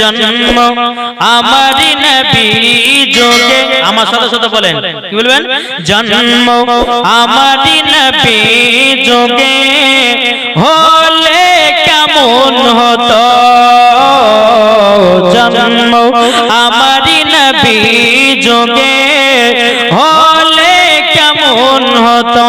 জন্ম আমার নবী যোগে। আমার সাথে সাথে বলেন। কি বলবেন? জন্ম আমার নবী যোগে। হলে কেমন হতো? জন্ম আমার নবী যোগে। হলে কেমন হতো?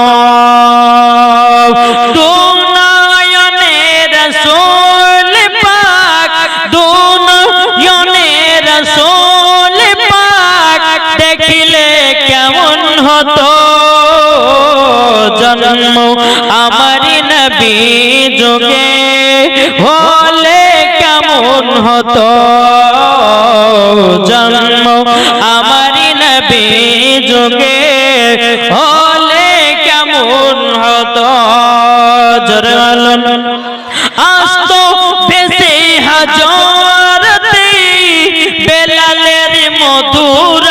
হতো জন্ম আমার নবী যোগে হলে কেমন হতো? জন্ম আমার নবী যোগে হলে কেমন হতো? জোরে আসতো ভেসে হাজারতে বেলালের মধুর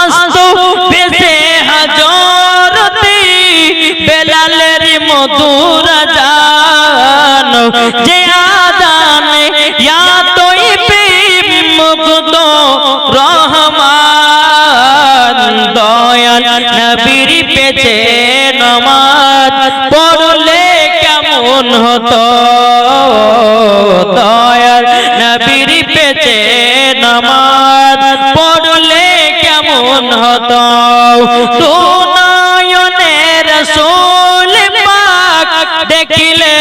আসতো বেসে হাজরতে বেলালের মধুর জান। যে আদানে ইয়া তোই প্রেম মুগ্ধ রহমান। দয়াল নবীর পেছে নমাজ পড়লে কেমন হতো? দয়াল নবীর পেছে নমাজ কেমন হতো। সুনয়নের সোল পাক দেখিলে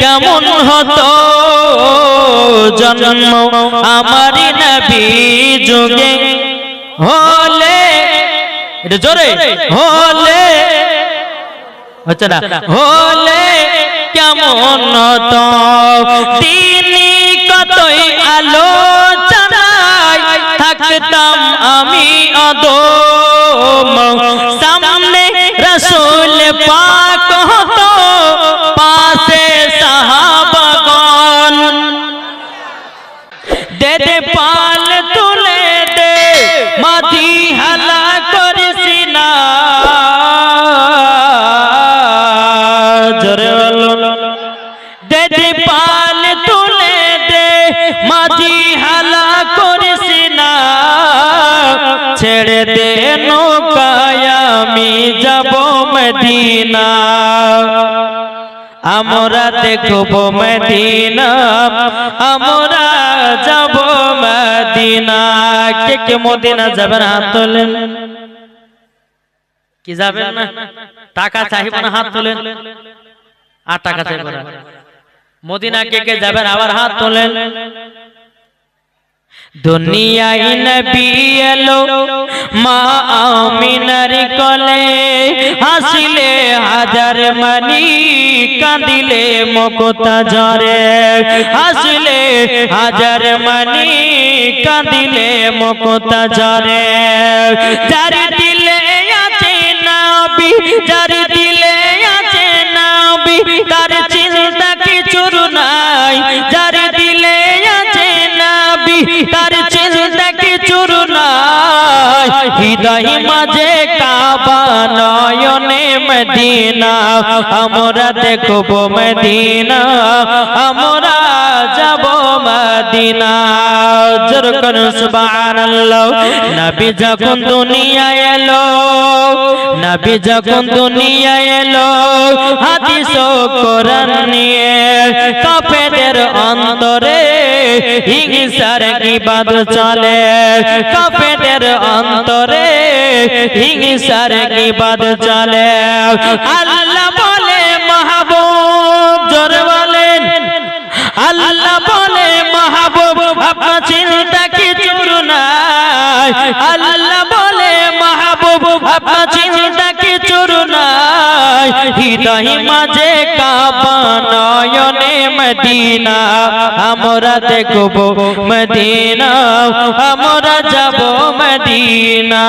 কেমন হতো। জন্ম আমার নবী যুগে হলে জোরে, হলে হচ্ছে না, হলে কেমন হতো। তিনি আমি অদম সামনে রসুল পাক হতো পাশে সাহাবাগণ দে দে পাল তুলে দে মাঝি হালা করিসি না জোরে বলো দে দে পাল তুলে দে মাঝি হালা করিসি না ছেড়ে দে নৌকায়, আমি যাব মদিনা। আমরা দেখব মদিনা, আমরা যাব মদিনা। কে কে মদিনা যাবেন হাত তোলেন? কি যাবেন না? টাকা চাহিব না হাত তোলেন? আর টাকা চাইব না। মদিনা কে কে যাবেন আবার হাত তোলেন? দুনিয়ায় নবী এলো, মা আমিনার কলে হাসিলে, হাজার মানি কাঁদিলে মকতা ঝরে হাসিলে, হাজার মানি কাঁদিলে মকতা ঝরে চারি দিলে হৃদয় মাঝে কাবা নয়নে মদিনা। আমরা দেখব মদিনা। আমরা যাব মদিনা। জোর সুবহানাল্লাহ। নবী যখন দুনিয়া এলো, নবী যখন দুনিয়া এলো হাদিস ও কোরআন নিয়ে। অন্তরে হিংসার কি বাদ চলে। কাফেরদের অন্তরে হিংসার কি বাদ চলে। আল্লাহ বলে, মাহবুব, জোর বলেন। আল্লাহ বলে, মাহবুব, আপনার চিন্তা কিছুর নাই? আল্লাহ বলে, মাহবুব, আপনার চিন্তা কিছুর নাই? হৃদয় মাঝে কাবা নয়নে মদিনা আমরা দেখব মদিনা আমরা যাব মদিনা